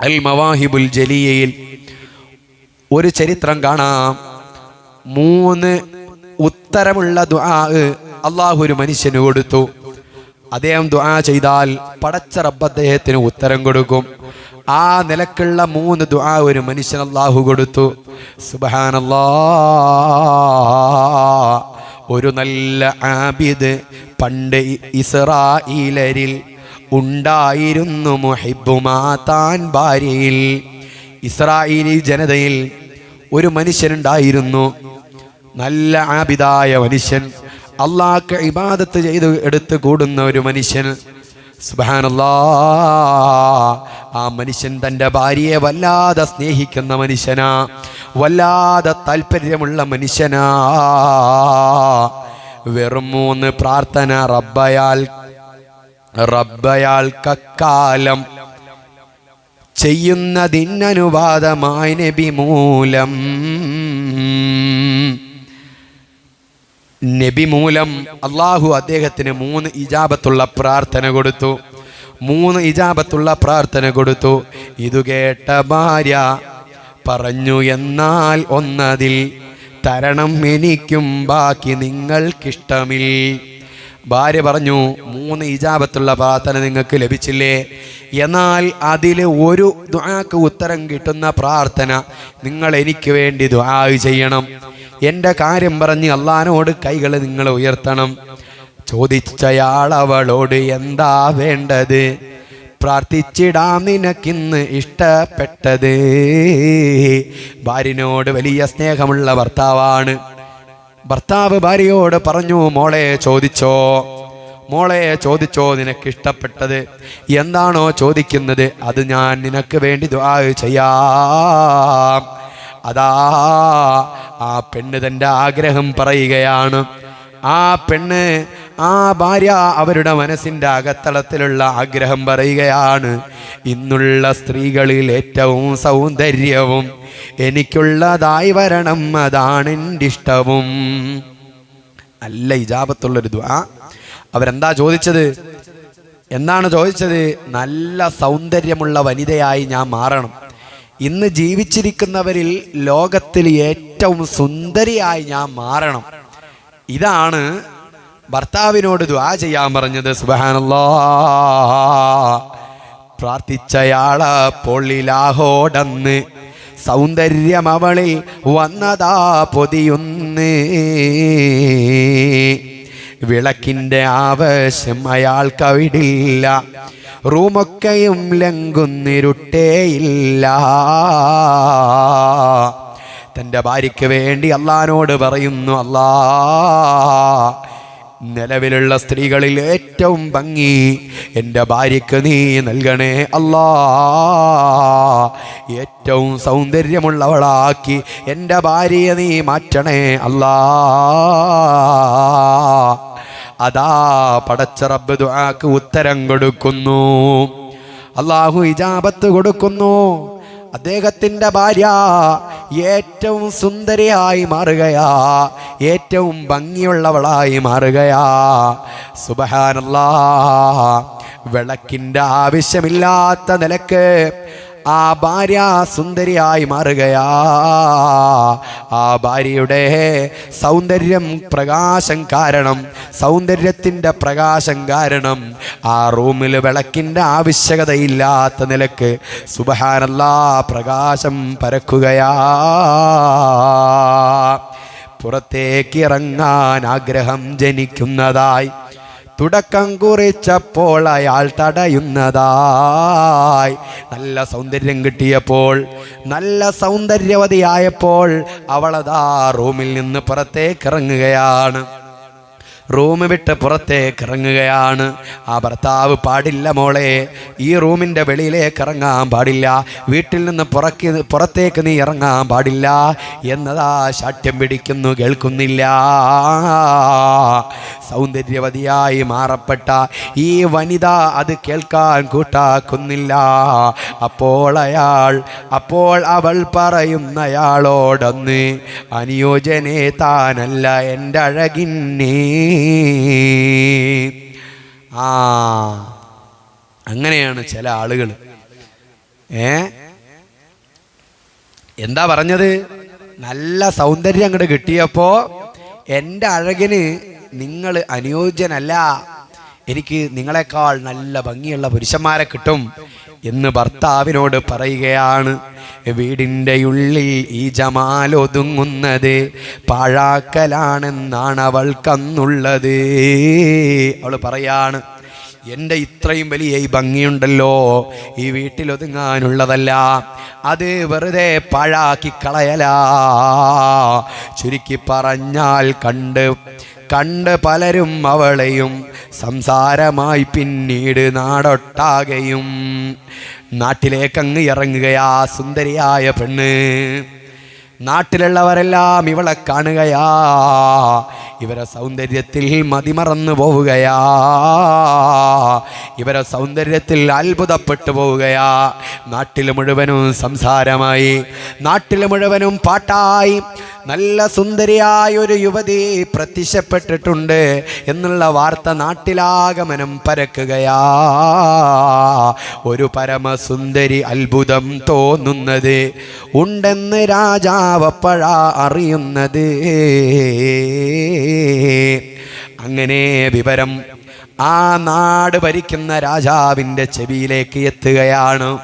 അൽ മവാഹിബുൽ ജലിയയിൽ ഒരു ചരിത്രം കാണാം. മൂന്ന് ഉത്തരമുള്ള ദുആ അള്ളാഹു ഒരു മനുഷ്യന് കൊടുത്തു. അദ്ദേഹം ദുആ ചെയ്താൽ പടച്ച റബ്ബ് അദ്ദേഹത്തിന് ഉത്തരം കൊടുക്കും. ആ നിലക്കുള്ള മൂന്ന് ദുആ ഒരു മനുഷ്യൻ അള്ളാഹു കൊടുത്തു. സുബാനല്ലാ ഒരു നല്ല ആബിദ് പണ്ട് ഇസ്രായേലരിൽ ഉണ്ടായിരുന്നു മുഹിബുമാ താൻ ഭാര്യയിൽ. ഇസ്രായേലി ജനതയിൽ ഒരു മനുഷ്യനുണ്ടായിരുന്നു. നല്ല ആപിതായ മനുഷ്യൻ. അള്ളാഹ്ക്ക് ഇബാദത്ത് ചെയ്ത് എടുത്ത് കൂടുന്ന ഒരു മനുഷ്യൻ. സുബാനല്ലാ ആ മനുഷ്യൻ തന്റെ ഭാര്യയെ വല്ലാതെ സ്നേഹിക്കുന്ന മനുഷ്യനാ. വല്ലാതെ താല്പര്യമുള്ള മനുഷ്യനാ. വെറും മൂന്ന് പ്രാർത്ഥന റബ്ബയാൽ റബ്ബയാൽ കക്കാലം ചെയ്യുന്നതിനനുവാദമായി നബി മൂലം. നബി മൂലം അള്ളാഹു അദ്ദേഹത്തിന് മൂന്ന് ഇജാബത്തുള്ള പ്രാർത്ഥന കൊടുത്തു. മൂന്ന് ഇജാബത്തുള്ള പ്രാർത്ഥന കൊടുത്തു. ഇതു കേട്ട ഭാര്യ പറഞ്ഞു എന്നാൽ ഒന്നതിൽ തരണം എനിക്കും ബാക്കി നിങ്ങൾക്കിഷ്ടമിൽ. ഭാര്യ പറഞ്ഞു മൂന്ന് ഇജാബത്തുള്ള പ്രാർത്ഥന നിങ്ങൾക്ക് ലഭിച്ചില്ലേ? എന്നാൽ അതിൽ ഒരു ദുആക്ക് ഉത്തരം കിട്ടുന്ന പ്രാർത്ഥന നിങ്ങൾ എനിക്ക് വേണ്ടി ദുആ ചെയ്യണം. എന്റെ കാര്യം പറഞ്ഞ് അള്ളഹാനോട് കൈകൾ നിങ്ങൾ ഉയർത്തണം. ചോദിച്ചയാൾ അവളോട് എന്താ വേണ്ടത്? പ്രാർത്ഥിച്ചിടാം നിനക്കിന്ന് ഇഷ്ടപ്പെട്ടത്? ഭാര്യനോട് വലിയ സ്നേഹമുള്ള ഭർത്താവാണ്. ഭർത്താവ് ഭാര്യയോട് പറഞ്ഞു മോളെ ചോദിച്ചോ? മോളെ ചോദിച്ചോ നിനക്ക് ഇഷ്ടപ്പെട്ടത് എന്താണോ ചോദിക്കുന്നത്? അത് ഞാൻ നിനക്ക് വേണ്ടി ദുആ ചെയ്യാം. അതാ ആ പെണ്ണ് തന്റെ ആഗ്രഹം പറയുകയാണ്. ആ പെണ്ണ് ആ ഭാര്യ അവരുടെ മനസ്സിന്റെ അകത്തളത്തിലുള്ള ആഗ്രഹം പറയുകയാണ് ഇന്നുള്ള സ്ത്രീകളിൽ ഏറ്റവും സൗന്ദര്യവും എനിക്കുള്ളതായി വരണം അതാണ് എന്റെ ഇഷ്ടവും നല്ല ഇജാപത്തുള്ളൊരു ദ്വാ അവരെന്താ ചോദിച്ചത്? എന്താണ് ചോദിച്ചത്? നല്ല സൗന്ദര്യമുള്ള വനിതയായി ഞാൻ മാറണം. ഇന്ന് ജീവിച്ചിരിക്കുന്നവരിൽ ലോകത്തിൽ ഏറ്റവും സുന്ദരിയായി ഞാൻ മാറണം. ഇതാണ് ഭർത്താവിനോട് ദ്വാ ചെയ്യാൻ പറഞ്ഞത് സുബാനല്ലോ പ്രാർത്ഥിച്ചയാള പൊള്ളിലാഹോടന്ന് സൗന്ദര്യം അവളിൽ വന്നതാ പൊതിയൊന്ന്. വിളക്കിന്റെ ആവശ്യം അയാൾക്കവിടില്ല റൂമൊക്കെയും ലംഘുന്നിരുട്ടേയില്ല തന്റെ ഭാര്യയ്ക്ക് വേണ്ടി അള്ളഹാനോട് പറയുന്നു അല്ലാ നിലവിലുള്ള സ്ത്രീകളിൽ ഏറ്റവും ഭംഗി എന്റെ ഭാര്യയ്ക്ക് നീ നൽകണേ അല്ലാ. ഏറ്റവും സൗന്ദര്യമുള്ളവളാക്കി എന്റെ ഭാര്യയെ നീ മാറ്റണേ അല്ലാ. അതാ പടച്ച റബ്ബ് ദുആക്ക് ഉത്തരം കൊടുക്കുന്നു. അള്ളാഹു ഇജാബത്ത് കൊടുക്കുന്നു. അദ്ദേഹത്തിന്റെ ഭാര്യ ഏറ്റവും സുന്ദരിയായി മാറുകയാ. ഏറ്റവും ഭംഗിയുള്ളവളായി മാറുകയാ. സുബഹാനല്ലാ. വിളക്കിന്റെ ആവശ്യമില്ലാത്ത നിലയ്ക്ക് ആ ഭാര്യ സുന്ദരിയായി മാറുകയാ. ആ ഭാര്യയുടെ സൗന്ദര്യം പ്രകാശം കാരണം സൗന്ദര്യത്തിന്റെ പ്രകാശം കാരണം ആ റൂമിൽ വിളക്കിന്റെ ആവശ്യകതയില്ലാത്ത നിലയ്ക്ക് സുബഹാനല്ലാ പ്രകാശം പരക്കുകയാ. പുറത്തേക്ക് ഇറങ്ങാൻ ആഗ്രഹം ജനിക്കുന്നതായി തുടക്കം കുറിച്ചപ്പോൾ അയാൾ തടയുന്നതായി. നല്ല സൗന്ദര്യം കിട്ടിയപ്പോൾ നല്ല സൗന്ദര്യവതിയായപ്പോൾ അവളതാ റൂമിൽ നിന്ന് പുറത്തേക്ക് ഇറങ്ങുകയാണ്. റൂം വിട്ട് പുറത്തേക്ക് ഇറങ്ങുകയാണ്. ആ ഭർത്താവ് പാടില്ല മോളെ ഈ റൂമിന്റെ വെളിയിലേക്ക് ഇറങ്ങാൻ പാടില്ല. വീട്ടിൽ നിന്ന് പുറക്ക് പുറത്തേക്ക് നീ ഇറങ്ങാൻ പാടില്ല എന്നതാ ശാഠ്യം പിടിക്കുന്നു കേൾക്കുന്നില്ല. സൗന്ദര്യവതിയായി മാറപ്പെട്ട ഈ വനിത അത് കേൾക്കാൻ കൂട്ടാക്കുന്നില്ല. അപ്പോൾ അയാൾ അപ്പോൾ അവൾ പറയുന്നയാളോടൊന്ന് അനുയോജനെ താനല്ല എന്റെ അഴകിന്നേ ആ അങ്ങനെയാണ് ചില ആളുകൾ ഏ? എന്താ പറഞ്ഞത്? നല്ല സൗന്ദര്യം അങ്ങോട്ട് കിട്ടിയപ്പോ എന്റെ അഴകിന് നിങ്ങൾ അനുയോജ്യനല്ല. എനിക്ക് നിങ്ങളെക്കാൾ നല്ല ഭംഗിയുള്ള പുരുഷന്മാരെ കിട്ടും എന്ന് ഭർത്താവിനോട് പറയുകയാണ്. വീടിന്റെ ഉള്ളിൽ ഈ ജമാൽ ഒതുങ്ങുന്നത് പാഴാക്കലാണെന്നാണ് അവൾക്കന്നുള്ളത് അവൾ പറയാണ് എന്റെ ഇത്രയും വലിയ ഈ ഭംഗിയുണ്ടല്ലോ ഈ വീട്ടിൽ ഒതുങ്ങാനുള്ളതല്ല. അത് വെറുതെ പാഴാക്കി കളയലാ. ചുരുക്കി പറഞ്ഞാൽ കണ്ട് കണ്ട് പലരും അവളെയും സംസാരമായി പിന്നീട് നാടൊട്ടാകെയും. നാട്ടിലേക്കങ്ങ് ഇറങ്ങുകയാ സുന്ദരിയായ പെണ്ണ്. നാട്ടിലുള്ളവരെല്ലാം ഇവളെ കാണുകയാ. ഇവരെ സൗന്ദര്യത്തിൽ മതിമറന്നു പോവുകയാ. ഇവരെ സൗന്ദര്യത്തിൽ അത്ഭുതപ്പെട്ടു പോവുകയാ. നാട്ടിൽ മുഴുവനും സംസാരമായി. നാട്ടിൽ മുഴുവനും പാട്ടായി. നല്ല സുന്ദരിയായ ഒരു യുവതി പ്രത്യക്ഷപ്പെട്ടിട്ടുണ്ട് എന്നുള്ള വാർത്ത നാട്ടിലാഗമനം പരക്കുകയാ. ഒരു പരമസുന്ദരി അത്ഭുതം തോന്നുന്നത് ഉണ്ടെന്ന് രാജാവപ്പഴാ അറിയുന്നത്. അങ്ങനെ വിവരം ആ നാട് ഭരിക്കുന്ന രാജാവിന്റെ ചെവിയിലേക്ക് എത്തുകയാണ്.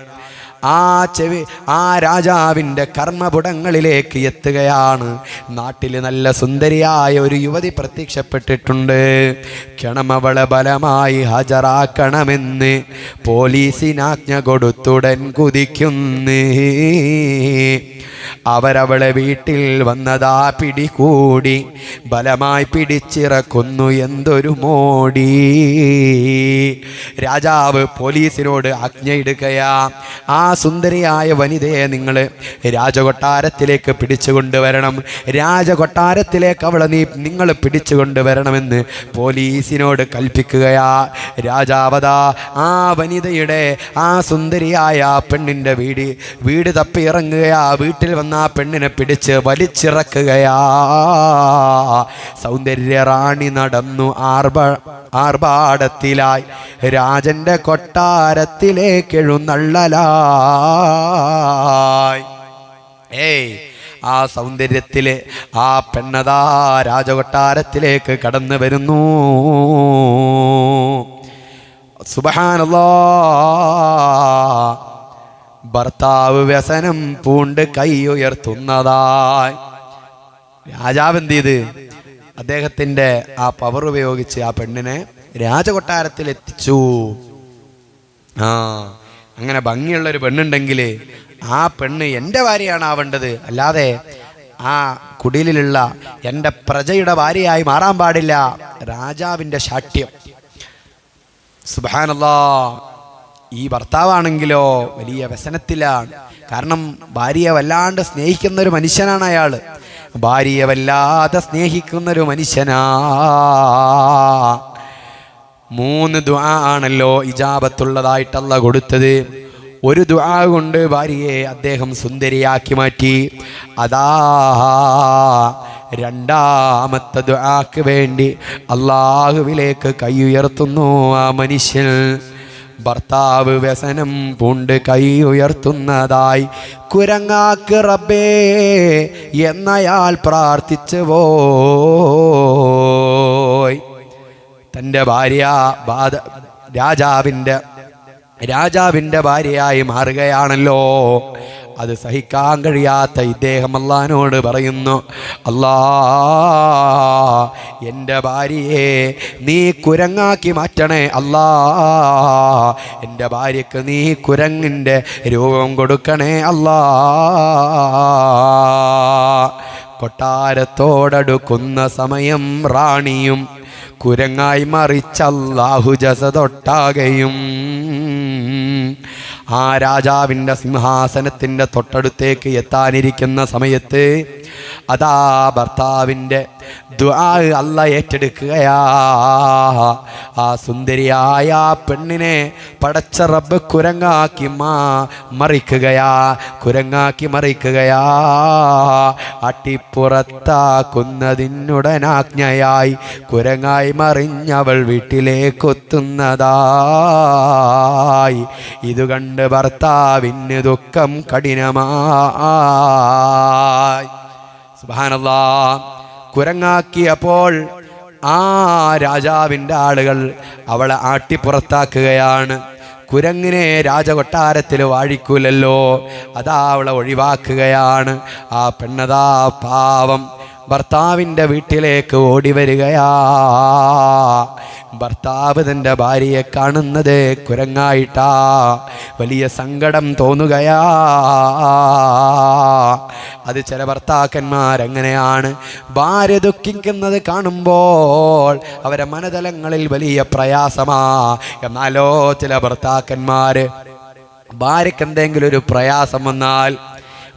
ആ ചെവി ആ രാജാവിന്റെ കർമ്മപുടങ്ങളിലേക്ക് എത്തുകയാണ്. നാട്ടിൽ നല്ല സുന്ദരിയായ ഒരു യുവതി പ്രത്യക്ഷപ്പെട്ടിട്ടുണ്ട്. ക്ഷണമവളെ ബലമായി ഹാജരാക്കണമെന്ന് പോലീസിനാജ്ഞ കൊടുത്തുടൻ കുതിക്കുന്നു. അവരവളെ വീട്ടിൽ വന്നതാ പിടികൂടി ബലമായി പിടിച്ചിറക്കുന്നു എന്തൊരു മോടി. രാജാവ് പോലീസിനോട് ആജ്ഞയിടുകയാ ആ സുന്ദരിയായ വനിതയെ നിങ്ങൾ രാജകൊട്ടാരത്തിലേക്ക് പിടിച്ചു കൊണ്ടുവരണം. രാജകൊട്ടാരത്തിലേക്ക് അവളെ നീ നിങ്ങൾ പിടിച്ചു കൊണ്ടുവരണമെന്ന് പോലീസിനോട് കൽപ്പിക്കുകയാ. രാജാവത ആ വനിതയുടെ ആ സുന്ദരിയായ ആ പെണ്ണിന്റെ വീട് വീട് തപ്പി ഇറങ്ങുകയാ വീട്ടിൽ വന്ന ആ പെണ്ണിനെ പിടിച്ച് വലിച്ചിറക്കുകയാ. സൗന്ദര്യ റാണി നടന്നു ആർഭ ആർഭാടത്തിലായി. രാജന്റെ കൊട്ടാരത്തിലേക്ക് എഴുന്നള്ളലായി ഏയ് ആ സൗന്ദര്യത്തിലെ ആ പെണ്ണതാ രാജകൊട്ടാരത്തിലേക്ക് കടന്നു വരുന്നു. സുബഹാനല്ലാ. ഭർത്താവ് വ്യസനം പൂണ്ട് കൈ ഉയർത്തുന്നതായി രാജാവ് എന്ത് ചെയ്ത്? അദ്ദേഹത്തിന്റെ ആ പവർ ഉപയോഗിച്ച് ആ പെണ്ണിനെ രാജകൊട്ടാരത്തിൽ എത്തിച്ചു. ആ അങ്ങനെ ഭംഗിയുള്ള ഒരു പെണ്ണുണ്ടെങ്കിൽ ആ പെണ്ണ് എന്റെ ഭാര്യയാണ് ആവേണ്ടത്. അല്ലാതെ ആ കുടിലിലുള്ള എന്റെ പ്രജയുടെ ഭാര്യയായി മാറാൻ പാടില്ല. രാജാവിന്റെ ശാഠ്യം. സുബാനല്ലാ ഈ ഭർത്താവാണെങ്കിലോ വലിയ വ്യസനത്തിലാണ്. കാരണം ഭാര്യയെ വല്ലാണ്ട് സ്നേഹിക്കുന്ന ഒരു മനുഷ്യനാണ് അയാൾ ഭാര്യയെ വല്ലാതെ സ്നേഹിക്കുന്നൊരു മനുഷ്യനാ. മൂന്ന് ദുആ ആണല്ലോ ഇജാബത്തുള്ളതായിട്ടല്ല കൊടുത്തത്. ഒരു ദുആ കൊണ്ട് ഭാര്യയെ അദ്ദേഹം സുന്ദരിയാക്കി മാറ്റി. അതാ രണ്ടാമത്തെ ദ്വാക്ക് വേണ്ടി അള്ളാഹുവിലേക്ക് കൈയുയർത്തുന്നു ആ മനുഷ്യൻ. ഭർത്താവ് വ്യസനം പൂണ്ട് കൈ ഉയർത്തുന്നതായി കുരങ്ങാക്ക് റബ്ബേ എന്നയാൾ പ്രാർത്ഥിച്ചു പോയി. തന്റെ ഭാര്യ രാജാവിന്റെ രാജാവിന്റെ ഭാര്യയായി മാറുകയാണല്ലോ. അത് സഹിക്കാൻ കഴിയാത്ത ഇദ്ദേഹം അള്ളഹാനോട് പറയുന്നു അല്ലാ എന്റെ ഭാര്യയെ നീ കുരങ്ങാക്കി മാറ്റണേ അല്ലാ എന്റെ ഭാര്യക്ക് നീ കുരങ്ങിന്റെ രൂപം കൊടുക്കണേ അല്ലാ. കൊട്ടാരത്തോടടുക്കുന്ന സമയം റാണിയും കുരങ്ങായി മറിച്ചല്ലാഹു ജസതൊട്ടാകെയും ആ രാജാവിന്റെ സിംഹാസനത്തിന്റെ തൊട്ടടുത്തേക്ക് എത്താനിരിക്കുന്ന സമയത്ത് അതാ ഭർത്താവിന്റെ ദുആ അല്ല ഏറ്റെടുക്കുകയാ. ആ സുന്ദരിയായ പെണ്ണിനെ പടച്ച റബ്ബ് കുരങ്ങാക്കി മാ മറിക്കുകയാ. കുരങ്ങാക്കി മറിക്കുകയാ. അട്ടിപ്പുറത്താക്കുന്നതിനുടനാജ്ഞയായി കുരങ്ങായി മറിഞ്ഞവൾ വീട്ടിലേക്കൊത്തുന്നതായി. ഇത് കണ്ട് ഭർത്താവിന് ദുഃഖം കഠിനമായി. സുബാനല്ലാ കുരങ്ങാക്കിയപ്പോൾ ആ രാജാവിന്റെ ആളുകൾ അവളെ ആട്ടിപ്പുറത്താക്കുകയാണ് കുരങ്ങിനെ രാജകൊട്ടാരത്തിൽ വാഴിക്കൂലല്ലോ അതാ അവളെ ഒഴിവാക്കുകയാണ്. ആ പെണ്ണതാ പാവം. ഭർത്താവിന്റെ വീട്ടിലേക്ക് ഓടി വരികയാ ഭർത്താവ് തന്റെ ഭാര്യയെ കാണുന്നത് കുരങ്ങായിട്ടാ. വലിയ സങ്കടം തോന്നുകയാ. അത് ചില ഭർത്താക്കന്മാരെങ്ങനെയാണ് ഭാര്യ ദുഃഖിക്കുന്നത് കാണുമ്പോൾ അവരെ മനതലങ്ങളിൽ വലിയ പ്രയാസമാ. എന്നാലോ ചില ഭർത്താക്കന്മാർ ഭാര്യയ്ക്ക് എന്തെങ്കിലും ഒരു പ്രയാസം വന്നാൽ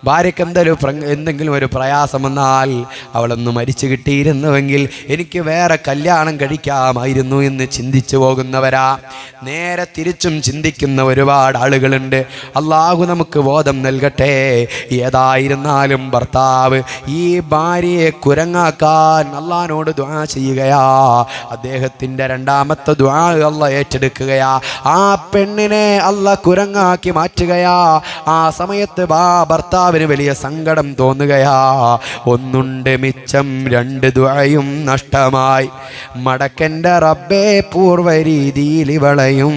ഭാര്യയ്ക്ക് എന്തെങ്കിലും എന്തെങ്കിലും ഒരു പ്രയാസം വന്നാൽ അവളൊന്ന് മരിച്ചു കിട്ടിയിരുന്നുവെങ്കിൽ എനിക്ക് വേറെ കല്യാണം കഴിക്കാമായിരുന്നു എന്ന് ചിന്തിച്ചു പോകുന്നവരാ. നേരെ തിരിച്ചും ചിന്തിക്കുന്ന ഒരുപാട് ആളുകളുണ്ട്. അള്ളാഹു നമുക്ക് ബോധം നൽകട്ടെ. ഏതായിരുന്നാലും ഭർത്താവ് ഈ ഭാര്യയെ കുരങ്ങാക്കാൻ അള്ളഹാനോട് ദ്വാ ചെയ്യുകയാ. അദ്ദേഹത്തിന്റെ രണ്ടാമത്തെ ദ്വാ അള്ള ഏറ്റെടുക്കുകയാ. ആ പെണ്ണിനെ അല്ല കുരങ്ങാക്കി മാറ്റുകയാ. ആ സമയത്ത് ബാ ഭർത്താവിന് വലിയ സങ്കടം തോന്നുകയാ. ഒന്നുണ്ട് മിച്ചം രണ്ട് ദ്വയും നഷ്ടമായി. മടക്കന്റെ റബ്ബേ പൂർവ രീതിയിൽ ഇവളെയും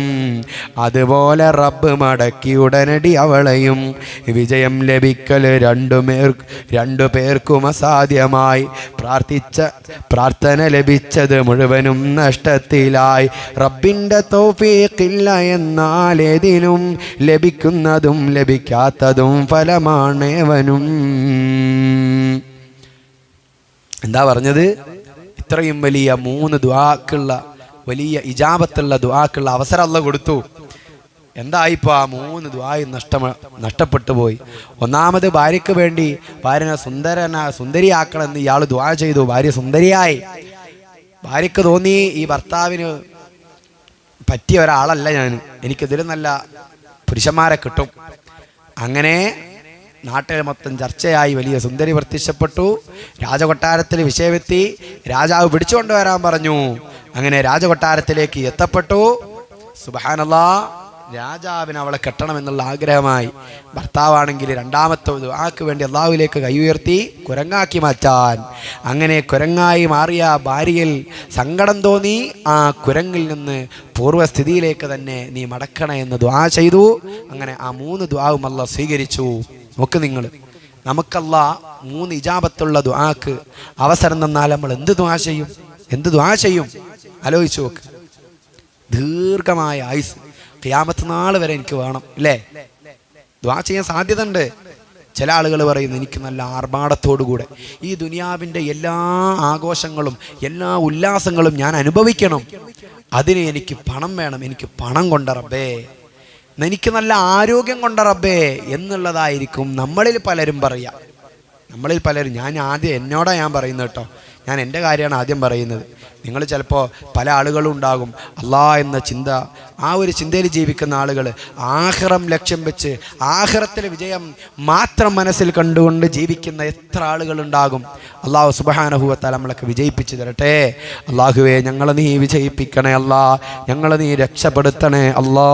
അതുപോലെ റബ്ബ് മടക്കി ഉടനടി അവളെയും. വിജയം ലഭിക്കൽ രണ്ടു പേർ രണ്ടു പേർക്കും അസാധ്യമായി. പ്രാർത്ഥിച്ച പ്രാർത്ഥന ലഭിച്ചത് മുഴുവനും നഷ്ടത്തിലായി. റബ്ബിന്റെ തൗഫീഖില്ല എന്നാൽ ഏതിനും ലഭിക്കുന്നതും ലഭിക്കാത്തതും ഫലമാണേവനും എന്താ പറഞ്ഞത്? ഇത്രയും വലിയ മൂന്ന് ദ്വാക്കുള്ള വലിയ ഇജാബത്തുള്ള ദ്വാക്കുള്ള അവസരം കൊടുത്തു. എന്തായിപ്പോ ആ മൂന്ന് ദ്വായും നഷ്ട നഷ്ടപ്പെട്ടു പോയി. ഒന്നാമത് ഭാര്യയ്ക്ക് വേണ്ടി ഭാര്യനെ സുന്ദരന സുന്ദരിയാക്കണമെന്ന് ഇയാൾ ദ്വാ ചെയ്തു. ഭാര്യ സുന്ദരിയായി. ഭാര്യക്ക് തോന്നി ഈ ഭർത്താവിന് പറ്റിയ ഒരാളല്ല ഞാൻ എനിക്കിതിലും നല്ല പുരുഷന്മാരെ കിട്ടും. അങ്ങനെ നാട്ടിൽ മൊത്തം ചർച്ചയായി. വലിയ സുന്ദരി പ്രത്യക്ഷപ്പെട്ടു. രാജകൊട്ടാരത്തിൽ വിഷയമെത്തി. രാജാവ് പിടിച്ചുകൊണ്ട് വരാൻ പറഞ്ഞു. അങ്ങനെ രാജകൊട്ടാരത്തിലേക്ക് എത്തപ്പെട്ടു. സുബാനല്ല രാജാവിന് അവളെ കെട്ടണമെന്നുള്ള ആഗ്രഹമായി. ഭർത്താവാണെങ്കിൽ രണ്ടാമത്തെ ആക്ക് വേണ്ടി അള്ളാഹുവിലേക്ക് കൈ ഉയർത്തി കുരങ്ങാക്കി മാറ്റാൻ. അങ്ങനെ കുരങ്ങായി മാറിയ ഭാര്യയിൽ സങ്കടം തോന്നി. ആ കുരങ്ങിൽ നിന്ന് പൂർവസ്ഥിതിയിലേക്ക് തന്നെ നീ മടക്കണ എന്ന് ദ്വാ ചെയ്തു. അങ്ങനെ ആ മൂന്ന് ദ്വാവും അല്ല സ്വീകരിച്ചു. നോക്ക് നിങ്ങൾ. നമുക്കല്ല മൂന്ന് ഇജാബത്തുള്ള ദ്വാക്ക് അവസരം തന്നാൽ നമ്മൾ എന്ത് ദ്വാ ചെയ്യും? എന്ത് ദ്വാ ചെയ്യും? ആലോചിച്ചു നോക്ക്. ദീർഘമായ ആയുസ് ക്യാമത്ത് നാൾ വരെ എനിക്ക് വേണം അല്ലേ ദ്വാ ചെയ്യാൻ സാധ്യത ഉണ്ട് ചില ആളുകൾ പറയുന്നു എനിക്ക് നല്ല ആർഭാടത്തോടു കൂടെ ഈ ദുനിയാവിന്റെ എല്ലാ ആഘോഷങ്ങളും എല്ലാ ഉല്ലാസങ്ങളും ഞാൻ അനുഭവിക്കണം. അതിന് എനിക്ക് പണം വേണം എനിക്ക് പണം കൊണ്ട റബ്ബേ. എനിക്ക് നല്ല ആരോഗ്യം കൊണ്ട റബ്ബേ എന്നുള്ളതായിരിക്കും നമ്മളിൽ പലരും പറയാം. നമ്മളിൽ പലരും ഞാൻ ആദ്യം എന്നോടാ ഞാൻ പറയുന്നത് കേട്ടോ. ഞാൻ എന്റെ കാര്യമാണ് ആദ്യം പറയുന്നത്. നിങ്ങൾ ചിലപ്പോൾ പല ആളുകളും ഉണ്ടാകും. അള്ളാ എന്ന ചിന്ത ആ ഒരു ചിന്തയിൽ ജീവിക്കുന്ന ആളുകൾ ആഹ്റം ലക്ഷ്യം വെച്ച് ആഹ്റത്തിലെ വിജയം മാത്രം മനസ്സിൽ കണ്ടുകൊണ്ട് ജീവിക്കുന്ന എത്ര ആളുകളുണ്ടാകും അള്ളാഹു സുബഹാനഹൂവത്താൽ നമ്മളൊക്കെ വിജയിപ്പിച്ചു തരട്ടെ. അള്ളാഹുവേ ഞങ്ങളെ നീ വിജയിപ്പിക്കണേ അല്ലാ. ഞങ്ങളെ നീ രക്ഷപ്പെടുത്തണേ അല്ലാ.